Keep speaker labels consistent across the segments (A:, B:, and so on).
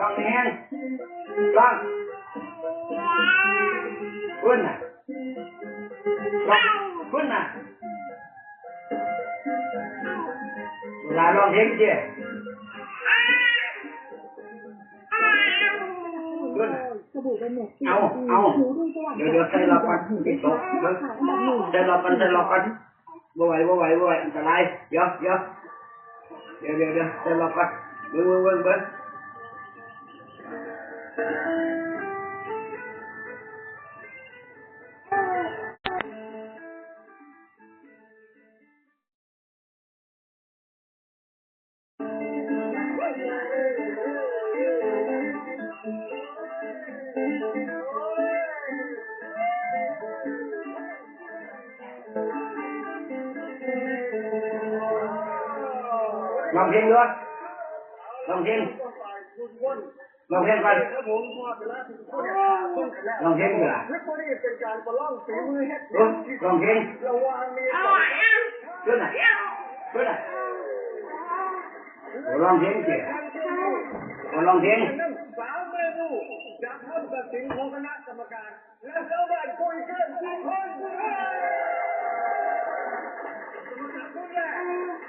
A: ลองแห้งลองคุณน่ะลองคุณน่ะเวลาลองเพลงเจ้คุณน่ะ
B: สบู่เป็นเน็ต
A: เอาเอา
B: ผิวดู สว่าง
A: เดี๋ยวเดี๋ยวใส่รอบก่อนติดตกเบิ่ง
B: ขายอันดับหนึ่ง
A: ใส่รอบก่อนใส่รอบก่อนบ่ไหวบ่ไหวบ่ไหวอันตรายเดี๋ยวเดี๋ยวเดี๋ยวเดี๋ยวเดี๋ยวใส่รอบก่อนเบิ่งเบิ่งเบิ่งเบิ่งลองเพลงด้วยลองเพลงลองเพลงไปลองเพลงเหรอ
C: และคนนี้เป็นการประลองฝีมือเฮ็ด
A: ลองเพลง
C: ระหว่างนี้
A: ขึ้นไหนขึ้นไหนลองเพลงสิลองเพลง
C: นั่นสามเมนูจากคำตัดสินของคณะกรรมการและชาวบ้านคุยกันทุกคนกรรมการคนแรก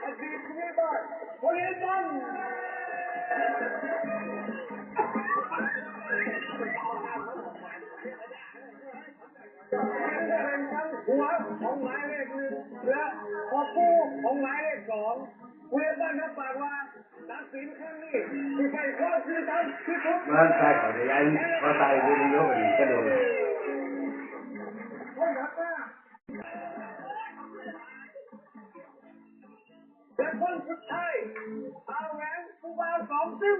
C: อดีตผู้ใหญ่บ้านพลเอกตั้ง องผู้ใหญ่บ้านรับปากว่าตัดสินครั้งนี้ที่ไปความคือทำที่สุด
A: มันใส่ขอจะย้ายพอใส่วิดีโอกันกระโดด
C: คนรักมากและคนสุดท้ายเอาแหวนกูบาสองซึ่ง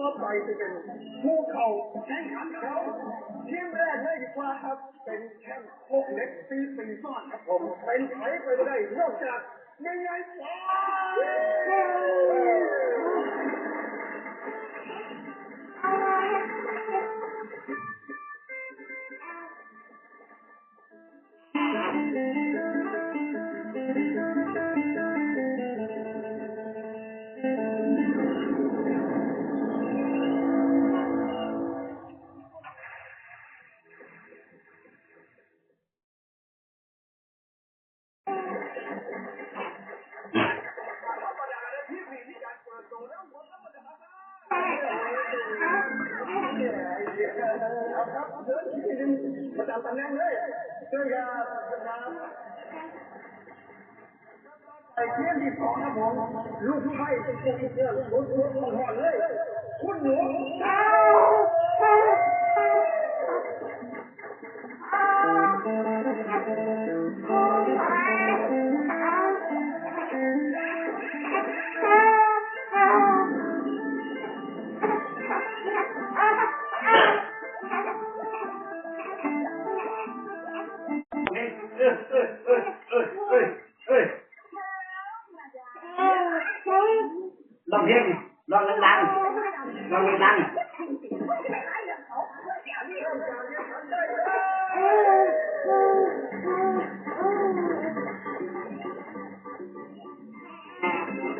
C: แล้วครับผมก็ไปจะเป็นผู้เข้าแข่งขันเขาทีมแรกเลยดีกว่าครับ เป็นแชมป์พวกเล็กปีปีซ่อนครับผมเป็นใครไปไม่ได้นอกจากยังไงฟ้าเอา เทียนที่สองนะผมลูกไฟเป็นพวกเพื่อนรถรถของหอนเลย คุณหนู
A: ห้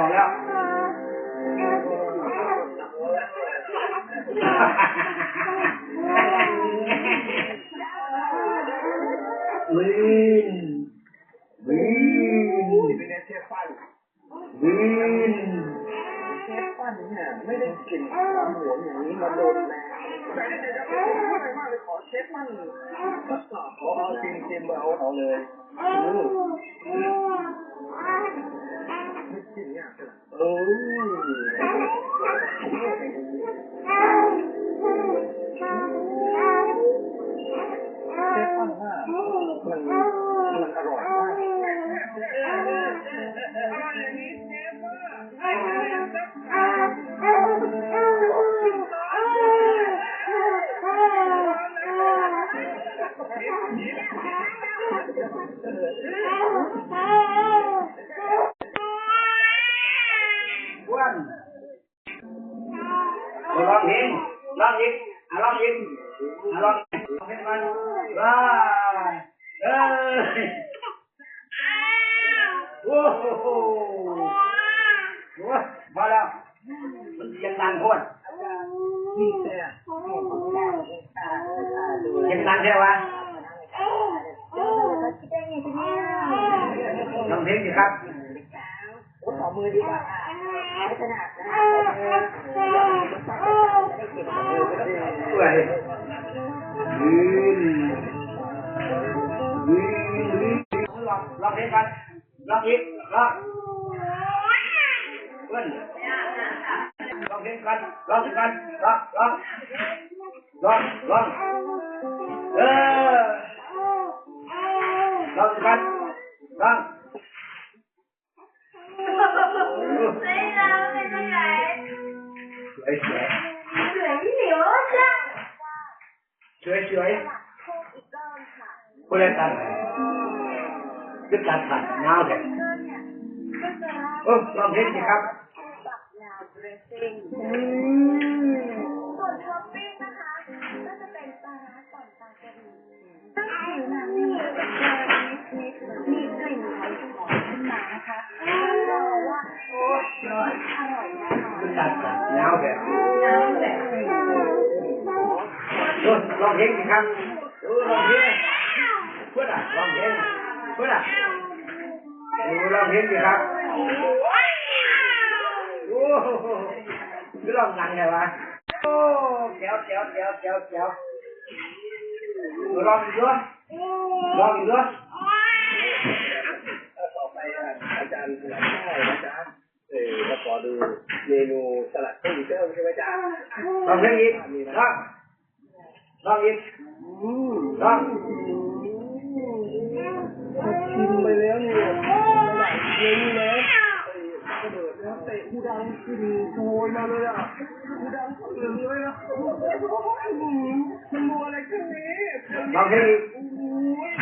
A: อนเนี่ยหัวออกแล้ววินวิน
D: เป็นไง
A: วิน
D: เชฟปั้นเนี่ยไม่ได้กลิ่นความหวงอย่างนี้มาโดนแล้วแต่เดี๋ยวเดี๋ยวผมพูดอะไรมากเลยขอเชฟปั้นทดสอบขอเอาจริงจริงเอาเอาเลย อืมไม่กินยากเลยเออเชฟปั้นว่ามันมันอร่อยมาก
A: อ้วนลองยิงลองยิงอะลองยิงอะลองยิงลองยิงมันว้าเอ้ยโอ้โหโอ้ยพอแล้วมันเสียังดังโคตร
D: ยิ่งแต่
A: เสียังดังใช่ไหมลองเพลงสิครับ
D: ขอมือดีกว่า
A: เปื่อยยืนะช่วยืนยืนลองลองเพลงกันลองอีกลองเพื่อนลองเพลงกันลองกันลองลองลองลอง
B: Vâng, Văn.
A: Vâng. Lấy đâu cái nó lại?
B: Chuối chuối. Chuối
A: nhiều chứ. Chuối chuối. Cô lên tặng. Cứ tặng tặng nhau đấy. Ừ, làm hết thì khóc. Ừ. เพลงสิครับ
B: โอ้
A: ลองเพลงเพื่อนอะลองเพลงเพื่อนอะโอ้ลองเพลงสิครับโอ้คือลองดังไงวะโอ้แจ๋วแจ๋วแจ๋วแจ๋วแจ๋วลองอีกด้วยลองอีกด้วย
D: ต่อไปอาจารย์สลัดได้นะจ๊ะเออมาขอดูเมนูสลัดข้าวดีเซลใช่ไหมจ๊ะ
A: ลองเพลงอีกลอง ลองอีก
D: อืม
A: ลอง
D: ชิมไปแล้วเนี่ยสลัดเย็นนะกระโดดแล้วเตะผู้ดังขึ้นโชยมาเลยอะผู้ดังเหลืองเลยนะมันมัวอะไรขึ้นนี้
A: ลองเพลงอีก
D: อุ้ย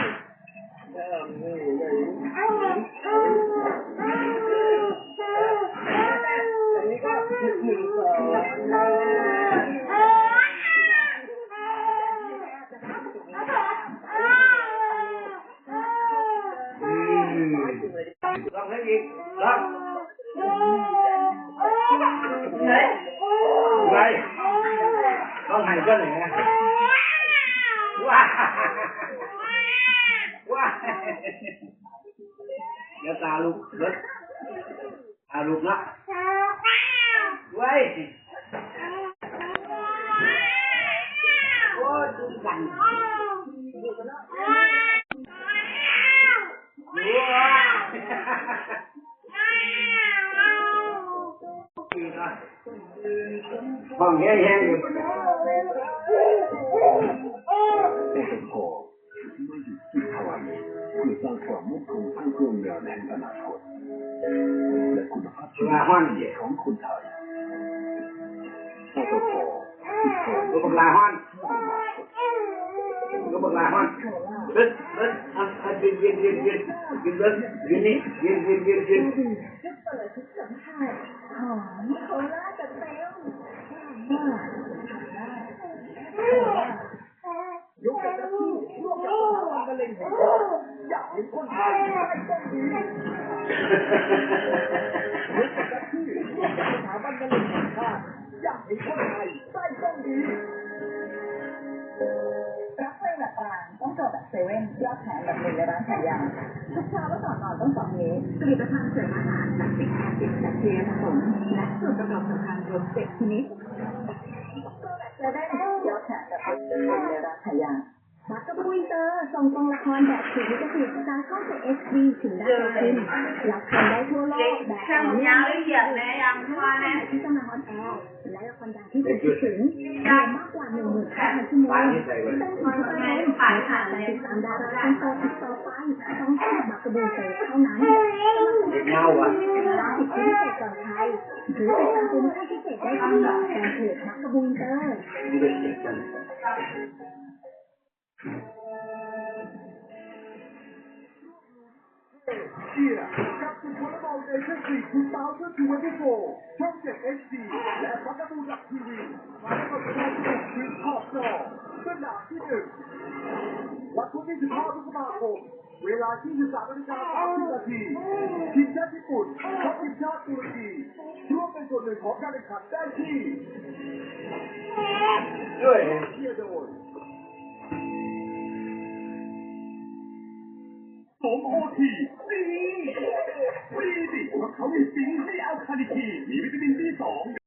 D: เออนี่ไงอันนี้ก็หนึ่งหนึ่งสอง
A: อืมลอง เพลงอีกลองไหนไหนลองให้ก็ไหน ห้องแห้งๆอยู่
E: SK ไม่หยุดที่ภาวะนี้คือสร้างความมั่นคงทางดวงเมืองแห่งอนาคตและคุณภาพชีวิตของคนไทยปตทที่คอย
A: ก็บักลาฮ้อนก็บักลาฮ้อนเดินเดินอะอะยืนยืนยืนยืนยืนเดินยืนนี่ยืนเยืนยืนยืน
B: เปิด รับเครื่องดีบกลางต้
D: องจดแบบเซเว่นยอแผงแบบหนึ่ง
B: ในร้านขยยาทุกเช้าและก่อนนอนต้องสองนี้ผลิตภัณฑ์เสริมอาหารหลักติดแอนติดแบคทีเรียผสมและส่วนประกอบสำคัญรวมเจ็ดชนิดจะได้ยอดแผงแบบหนึ่งในร้านขายยา บัตกระบุยเตอร์ส่งตรงละครแบบสีลิขสิทธิ์ทางช่องเจ็ดเอสดีถึงได้โดยคุณรับชมได้ทั่วโลกแบบ
F: ช่างยาวละเอียดเลยยังว่าแน่
B: ที่กำลังออนแอร์และละครดังที่คุณคิดถึงรวมมากกว่าหนึ่งหมื่นห้าพันชั่วโมง
A: ปานที่ใส่ไว้
B: ต้องถึงทุกคนในการติดตามดาราคนโตติดต่อไปต้องแค่บักกระบูเตอร์เท่านั้น
A: เด็กเงาวะ
B: รับสิทธิพิเศษก่อนใครหรือติดตามโปรโมชั่นพิเศษได้ที่แฟนเพจบักกระบูเตอร์
A: มีเด็กเด็กกัน
C: เชียร์ กับสุดวอลเลย์บอลเนชั่นลีก2024 ช่อง7 HD และพัฒนูดักทีวีมาให้กับชมถึงขอบจอสนามที่หนึ่งวันพุธที่ 15พฤษภาคม เวลา 23นาฬิกา30นาทีทีมชาติญี่ปุ่นพบทีมชาติตุรกีร่วมเป็นส่วนหนึ่งของการแข่งขันได้ที่
A: ด้วย
C: เชียร์โดย สมโอทีฟรีฟรีดิเพราะเขามีซิงค์ให้อัลคาลิทีมีวิตามิน B2 B